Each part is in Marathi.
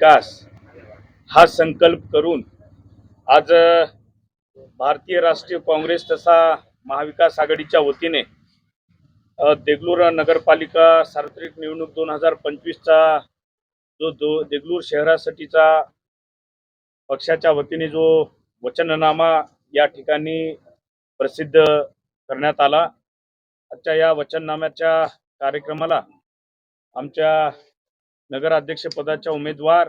विकास हा संकल्प करून आज भारतीय राष्ट्रीय काँग्रेस तसा महाविकास आघाडीच्या वतीने देगलूर नगरपालिका सार्वत्रिक निवडणूक दोन हजार पंचवीसचा जो दो देगलूर शहरासाठीचा पक्षाच्या वतीने जो वचननामा या ठिकाणी प्रसिद्ध करण्यात आला. आजच्या या वचननाम्याच्या कार्यक्रमाला आमच्या नगराध्यक्षपदाच्या उमेदवार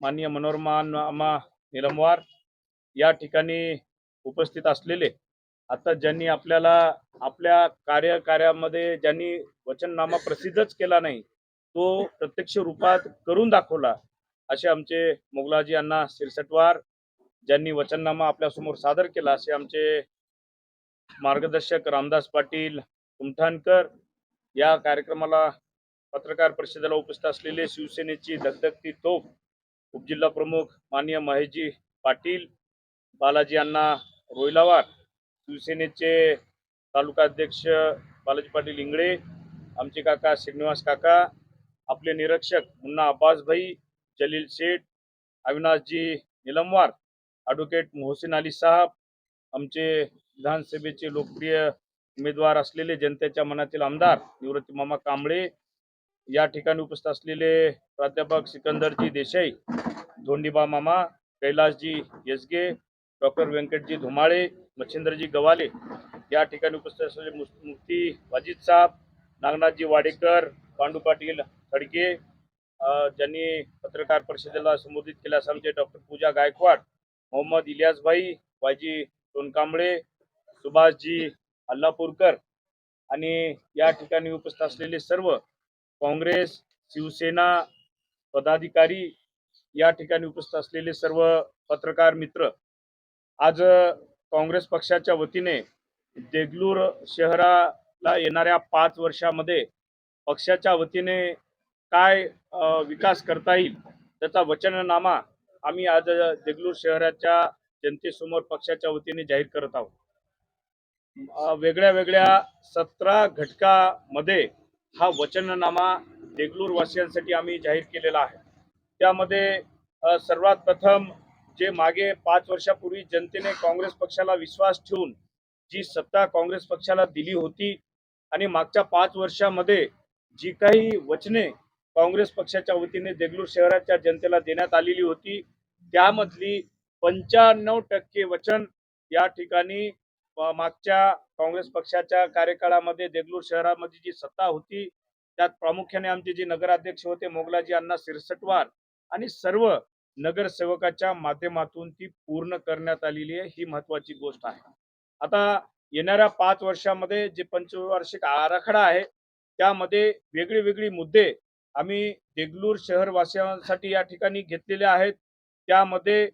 माननीय मनोरमा अम्मा निलमवार या ठिकाणी उपस्थित असलेले. आता ज्यांनी आपल्याला आपल्या कार्यकार्यामध्ये ज्यांनी वचननामा प्रसिद्धच केला नाही तो प्रत्यक्ष रूपात करून दाखवला असे आमचे मोगलाजी अण्णा शिरसटवार ज्यांनी वचननामा आपल्यासमोर सादर केला असे आमचे मार्गदर्शक रामदास पाटील कुमठाणकर या कार्यक्रमाला पत्रकार परिषदेला उपस्थित असलेले शिवसेनेची धगधगती तोफ उपजिल्हा प्रमुख माननीय महेशजी पाटील बालाजी अण्णा रोयलावार शिवसेनेचे तालुका अध्यक्ष बालाजी पाटील इंगळे आमचे काका श्रीनिवास काका आपले निरीक्षक मुन्ना अब्बासभाई जलील शेठ अविनाशजी निलमवार ॲडव्होकेट मोहसिन अली साहब आमचे विधानसभेचे लोकप्रिय उमेदवार असलेले जनतेच्या मनातील आमदार निवृत्ती मामा कांबळे या ठिकाणी उपस्थित असलेले प्राध्यापक सिकंदरजी देसाई धोंडीबा मामा कैलासजी यसगे डॉक्टर व्यंकटजी धुमाळे मच्छिंद्रजी गवाले या ठिकाणी उपस्थित असलेले मुस- मुफ्ती वाजिद साहेब नागनाथजी वाडेकर पांडू पाटील खडके ज्यांनी पत्रकार परिषदेला संबोधित केल्यास आमचे डॉक्टर पूजा गायकवाड मोहम्मद इलियासभाई वायजी सोनकांबळे सुभाषजी अल्लापूरकर आणि या ठिकाणी उपस्थित असलेले सर्व काँग्रेस शिवसेना पदाधिकारी या ठिकाणी उपस्थित असलेले सर्व पत्रकार मित्र आज काँग्रेस पक्षाच्या वतीने देगलूर शहराला येणाऱ्या पाच वर्षामध्ये पक्षाच्या वतीने काय विकास करता येईल त्याचा वचननामा आम्ही आज देगलूर शहराच्या जनतेसमोर पक्षाच्या वतीने जाहीर करत आहोत. वेगळ्या वेगळ्या सतरा घटकामध्ये हा वचननामा देगलूरवासियांसाठी आम्ही जाहीर केलेला आहे. त्यामध्ये सर्वात प्रथम जे मागे पाच वर्षापूर्वी जनतेने काँग्रेस पक्षाला विश्वास ठेवून जी सत्ता काँग्रेस पक्षाला दिली होती आणि मागच्या पाच वर्षामध्ये जी काही वचने काँग्रेस पक्षाच्या वतीने देगलूर शहराच्या जनतेला देण्यात आलेली होती त्यामधली पंच्याण्णव टक्के वचन या ठिकाणी मागच्या काँग्रेस पक्षाच्या कार्यकाळामध्ये देगलूर शहरामध्ये जी सत्ता होती त्यात प्रामुख्याने आमचे जे नगराध्यक्ष होते मोगलाजी अण्णा सिरसटवार आणि सर्व नगरसेवकाच्या माध्यमातून ती पूर्ण करण्यात आलेली आहे ही महत्वाची गोष्ट आहे. आता येणाऱ्या पाच वर्षामध्ये जे पंचवार्षिक आराखडा आहे त्यामध्ये वेगळी वेगळी मुद्दे आम्ही देगलूर शहरवासियांसाठी या ठिकाणी घेतलेले आहेत. त्यामध्ये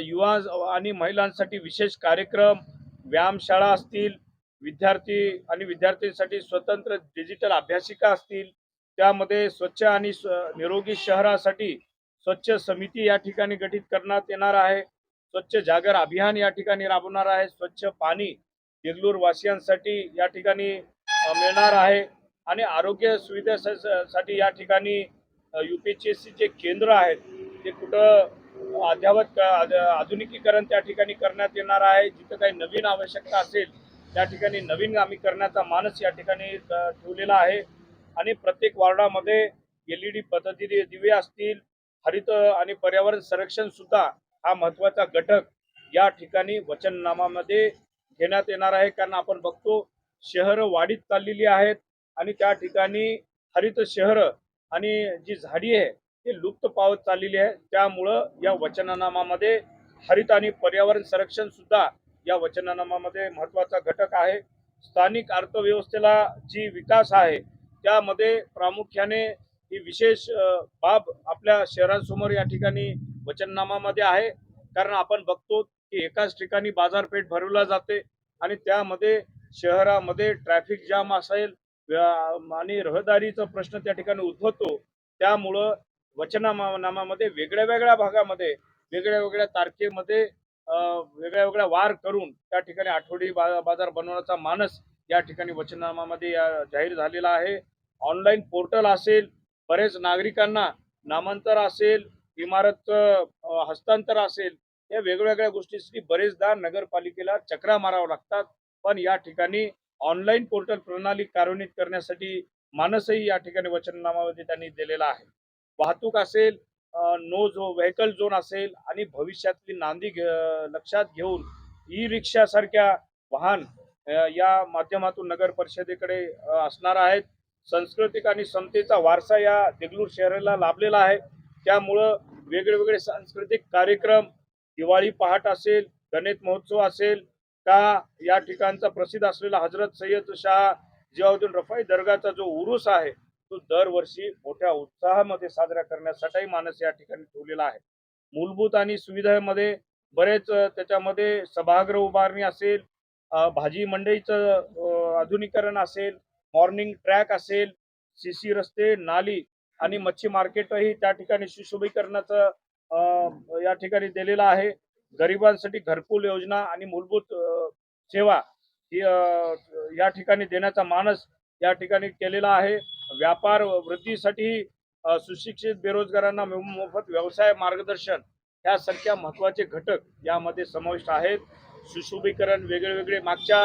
युवा आणि महिलांसाठी विशेष कार्यक्रम व्यायामशाळा असतील विद्यार्थी आणि विद्यार्थ्यांसाठी स्वतंत्र डिजिटल अभ्यासिका असतील त्यामध्ये स्वच्छ आणि स्व- निरोगी शहरासाठी स्वच्छ समिती या ठिकाणी गठीत करण्यात येणार आहे. स्वच्छ जागर अभियान या ठिकाणी राबवणार आहे. स्वच्छ पाणी देगलूर वासियांसाठी या ठिकाणी मिळणार आहे. आणि आरोग्य सुविधेसाठी या ठिकाणी यू पी एस सी जे केंद्र आहेत. ते कुठं अद्यावत आधुनिकीकरण त्या ठिकाणी करण्यात येणार आहे. जिथं काही नवीन आवश्यकता असेल त्या ठिकाणी नवीन आम्ही करण्याचा मानस या ठिकाणी ठेवलेला आहे. आणि प्रत्येक वॉर्डामध्ये एल ई डी पद्धतीने दिवे असतील हरित आणि पर्यावरण संरक्षण सुद्धा हा महत्त्वाचा घटक या ठिकाणी वचननामामध्ये घेण्यात येणार आहे. कारण आपण बघतो शहरं वाढीत चाललेली आहेत आणि त्या ठिकाणी हरित शहरं आणि जी झाडी आहे ही लुप्त पावत चाललेली आहे. त्यामुळं या वचननामामध्ये हरित आणि पर्यावरण संरक्षण सुद्धा या वचननामामध्ये महत्त्वाचा घटक आहे. स्थानिक अर्थव्यवस्थेला जी विकास आहे त्यामध्ये प्रामुख्याने ही विशेष बाब आपल्या शहरांसमोर या ठिकाणी वचननामामध्ये आहे. कारण आपण बघतो की एकाच ठिकाणी बाजारपेठ भरवला जाते आणि त्यामध्ये शहरामध्ये ट्रॅफिक जाम असेल व्या- आणि रहदारीचा प्रश्न त्या ठिकाणी उद्भवतो. त्यामुळं वचननामामध्ये वेगळ्या वेगळ्या भागामध्ये वेगळ्या वेगळ्या तारखेमध्ये वेगळ्या वेगळ्या वार करून त्या ठिकाणी आठवडी बा- बाजार बनवण्याचा मानस या ठिकाणी वचननामामध्ये या- जाहीर झालेला आहे. ऑनलाईन पोर्टल असेल बरेच नागरिकांना नामांतर असेल इमारतचं हस्तांतर असेल या वेगवेगळ्या गोष्टीसाठी बरेचदा नगरपालिकेला चक्रा मारावं लागतात. पण या ठिकाणी ऑनलाईन पोर्टल प्रणाली कार्यान्वित करण्यासाठी मानसही या ठिकाणी वचननामामध्ये त्यांनी दिलेला आहे. वाहतूक असेल नो जो व्हेकल झोन असेल आणि भविष्यातली नांदी घे- लक्षात घेऊन ई रिक्षासारख्या वाहन या माध्यमातून नगर परिषदेकडे असणार आहेत. सांस्कृतिक आणि समतेचा वारसा या देगलूर शहराला लाभलेला आहे. त्यामुळं वेगळे वेगळे सांस्कृतिक कार्यक्रम दिवाळी पहाट असेल गणेश महोत्सव असेल का या ठिकाणचा प्रसिद्ध असलेला हजरत सय्यद शाह जियाउद्दीन रफाई दर्गाचा जो उरूस आहे तो दरवर्षी मोठ्या उत्साहामध्ये साजरा करण्यासाठी मानस या ठिकाणी ठेवलेला आहे. मूलभूत आणि सुविधामध्ये बरेच त्याच्यामध्ये सभागृह उभारणी असेल भाजी मंडईचं आधुनिकरण असेल मॉर्निंग ट्रॅक असेल सी सी रस्ते नाली आणि मच्छी मार्केटही त्या ठिकाणी सुशोभीकरणाचं या ठिकाणी दिलेलं आहे. गरिबांसाठी घरकुल योजना आणि मूलभूत सेवा ही या ठिकाणी देण्याचा मानस या ठिकाणी केलेला आहे. व्यापार वृद्धीसाठी सुशिक्षित बेरोजगारांना मोफत व्यवसाय मार्गदर्शन यासारख्या महत्त्वाचे घटक यामध्ये समाविष्ट आहेत. सुशोभीकरण वेगळे वेगळे मागच्या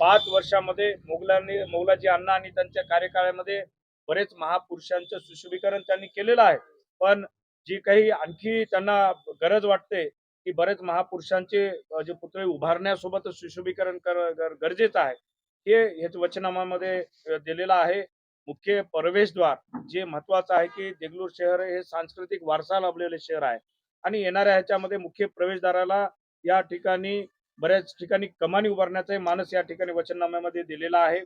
पाच वर्षामध्ये मोगलांनी मोगलाजी अण्णा आणि त्यांच्या कार्यकाळामध्ये बरेच महापुरुषांचं सुशोभीकरण त्यांनी केलेलं आहे. पण जी काही आणखी त्यांना गरज वाटते की बरेच महापुरुषांचे जे पुतळे उभारण्यासोबतच सुशोभीकरण कर गर- गरजेचं आहे हे हेच वचनामामध्ये दिलेलं आहे. मुख्य प्रवेशद्वार जे महत्वाचं आहे की देगलूर शहर हे सांस्कृतिक वारसा लाभलेले शहर आहे. आणि येणाऱ्या ह्याच्यामध्ये मुख्य प्रवेशद्वाराला या ठिकाणी बऱ्याच ठिकाणी कमानी उभारण्याचा मानस या ठिकाणी वचननाम्यामध्ये दिलेला आहे.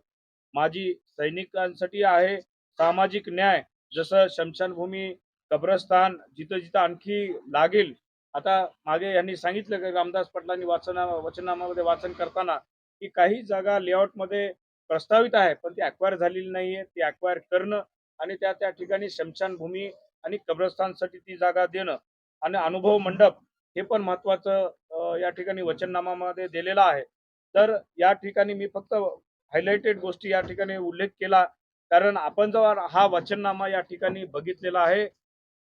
माजी सैनिकांसाठी आहे सामाजिक न्याय जसं शमशानभूमी कब्रस्तान जिथं जिथं आणखी लागेल. आता मागे यांनी सांगितलं की रामदास पाटलांनी वाचना वचननामामध्ये वाचन करताना की काही जागा लेआउटमध्ये प्रस्तावित आहे पण ती अक्वायर झालेली नाहीये. ती अक्वायर करणं आणि त्या त्या ठिकाणी शमशानभूमी आणि कब्रस्तानसाठी ती जागा देणं आणि अनुभव मंडप हे पण महत्वाचं या ठिकाणी वचननामामध्ये दिलेलं आहे. तर या ठिकाणी मी फक्त हायलाइटेड गोष्टी या ठिकाणी उल्लेख केला. कारण आपण जर हा वचननामा या ठिकाणी बघितलेला आहे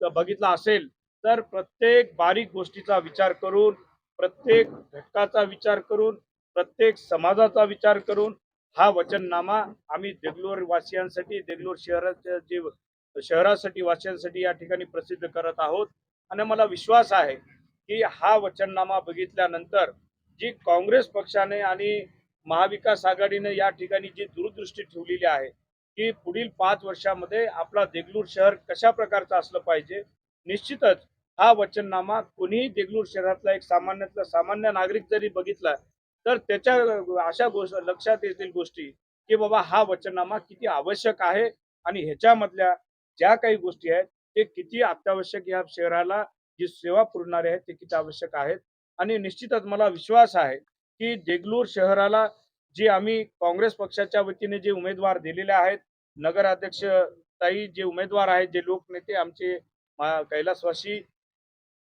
तर बघितला असेल तर प्रत्येक बारीक गोष्टीचा विचार करून प्रत्येक घटकाचा विचार करून प्रत्येक समाजाचा विचार करून हा वचननामा आम्ही देगलूर वासियांसाठी देगलूर शहराच्या जे शहरासाठी वासियांसाठी या ठिकाणी प्रसिद्ध करत आहोत. आणि मला विश्वास आहे की हा वचननामा बघितल्यानंतर जी काँग्रेस पक्षाने आणि महाविकास आघाडीने या ठिकाणी जी दूरदृष्टी ठेवलेली आहे की पुढील पाच वर्षामध्ये आपला देगलूर शहर कशा प्रकारचं असलं पाहिजे निश्चितच हा वचननामा कोणीही देगलूर शहरातला एक सामान्यातला सामान्य नागरिक जरी बघितला तर त्याच्या अशा गोष्ट लक्षात येतील गोष्टी की बाबा हा वचननामा किती आवश्यक आहे आणि ह्याच्यामधल्या ज्या काही गोष्टी आहेत ते किती अत्यावश्यक या शहराला जी सेवा पुरवणारे आहेत ते किती आवश्यक आहेत. आणि निश्चितच मला विश्वास आहे की देगलूर शहराला जे आम्ही काँग्रेस पक्षाच्या वतीने जे उमेदवार दिलेले आहेत नगराध्यक्ष ताई जे उमेदवार आहेत जे लोकनेते आमचे कैलासवासी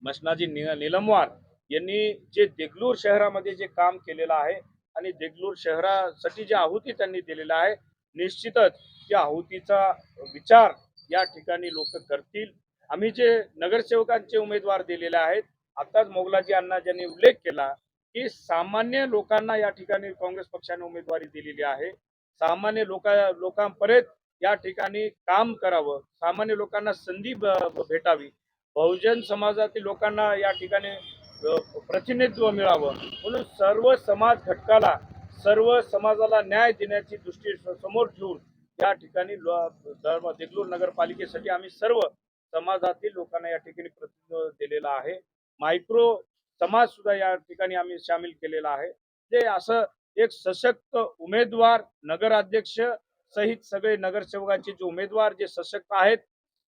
मसनाजी नि- निलमवार यांनी जे देगलूर शहरामध्ये जे काम केलेलं आहे आणि देगलूर शहरासाठी जे आहुती त्यांनी दिलेला आहे निश्चितच त्या आहुतीचा विचार या ठिकाणी लोक करतील. आम्ही जे नगरसेवकांचे उमेदवार दिलेले आहेत आताच मोगलाजी अण्णा ज्यांनी उल्लेख केला की सामान्य लोकांना या ठिकाणी काँग्रेस पक्षाने उमेदवारी दिलेली आहे. सामान्य लोका लोकांपर्यंत या ठिकाणी काम करावं सामान्य लोकांना संधी ब- भेटावी. बहुजन समाजातील लोकांना या ठिकाणी प्रतिनिधित्व मिळावं. म्हणून सर्व समाज घटकाला सर्व समाजाला न्याय देण्याची दृष्टी समोर ठेवून या ठिकाणी लो- धर्म देगलूर नगरपालिकेसाठी आम्ही सर्व समाजातील लोकांना या ठिकाणी प्रतिनिधित्व दिलेलं आहे. मायक्रो समाज सुद्धा या ठिकाणी आम्ही सामील केलेला आहे. जे असं एक सशक्त उमेदवार नगराध्यक्ष सहित सगळे नगरसेवकांचे जे उमेदवार जे सशक्त आहेत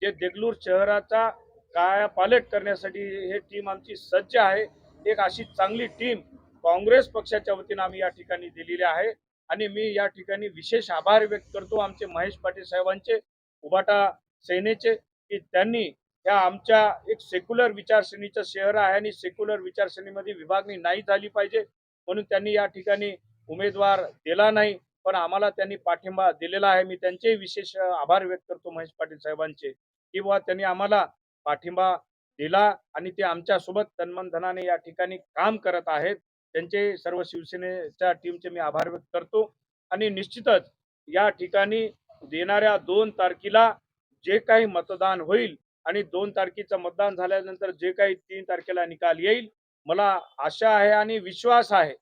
जे देगलूर शहराचा कायापालट करण्यासाठी हे टीम आमची सज्ज आहे. एक अशी चांगली टीम काँग्रेस पक्षाच्या वतीनं आम्ही या ठिकाणी दिलेली आहे. आणि मी या ठिकाणी विशेष आभार व्यक्त करतो आमचे महेश पाटील साहेबांचे उबाटा सेनेचे की त्यांनी ह्या आमच्या एक सेक्युलर विचारसरणीचं शहर आहे आणि सेक्युलर विचारसरणीमध्ये विभागणी नाही झाली पाहिजे. म्हणून त्यांनी या ठिकाणी उमेदवार दिला नाही पण आम्हाला त्यांनी पाठिंबा दिलेला आहे. मी त्यांचे विशेष आभार व्यक्त करतो महेश पाटील साहेबांचे. किंवा त्यांनी आम्हाला पाठिंबा दिला आणि ते आमच्यासोबत तन्मनधनाने तन्मन धनाने या ठिकाणी काम करत आहेत. त्यांचे सर्व शिवसेनेच्या टीमचे मी आभार व्यक्त करतो. आणि निश्चितच या ठिकाणी देणाऱ्या दोन तारखेला जे काही मतदान होईल आणि दोन तारखेचं मतदान झाल्यानंतर जे काही तीन तारखेला निकाल येईल मला आशा आहे आणि विश्वास आहे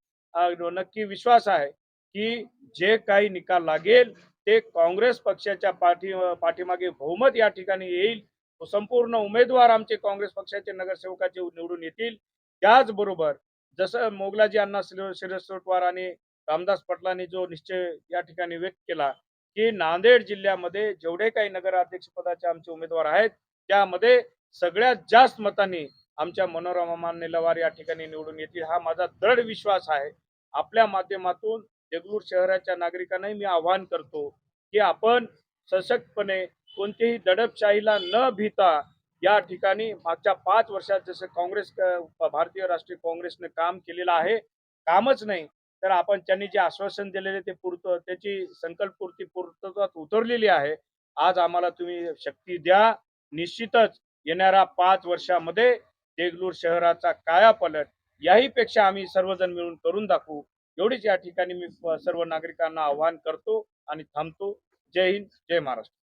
नक्की विश्वास आहे की जे काही निकाल लागेल ते काँग्रेस पक्षाच्या पाठी पाठीमागे बहुमत या ठिकाणी येईल. संपूर्ण उमेदवार आमचे काँग्रेस पक्षाचे नगरसेवकाचे निवडून येतील. त्याचबरोबर जसं मोगलाजी अण्णा शिरसोटवार आणि रामदास पटलांनी जो निश्चय या ठिकाणी व्यक्त केला की नांदेड जिल्ह्यामध्ये जेवढे काही नगराध्यक्ष पदाचे आमचे उमेदवार आहेत त्यामध्ये सगळ्यात जास्त मतांनी आमच्या मनोरमा मान्य या ठिकाणी निवडून येतील हा माझा दृढ विश्वास आहे. आपल्या माध्यमातून देगलूर शहराच्या नागरिकांनाही मी आवाहन करतो की आपण सशक्तपणे कोणतीही दडपशाहीला न भीता या ठिकाणी मागच्या पाच वर्षात जसं काँग्रेस भारतीय राष्ट्रीय काँग्रेसने काम केलेलं आहे कामच नाही तर आपण त्यांनी जे आश्वासन दिलेले ते पूर्त त्याची संकल्पपूर्ती पूर्तत्वात उतरलेली आहे. आज आम्हाला तुम्ही शक्ती द्या. निश्चितच येणाऱ्या पाच वर्षामध्ये देगलूर शहराचा कायापलट याही पेक्षा आम्ही सर्वजण मिळून करून दाखवू. एवढीच या ठिकाणी मी सर्व नागरिकांना आवाहन करतो आणि थांबतो. जय हिंद जय महाराष्ट्र.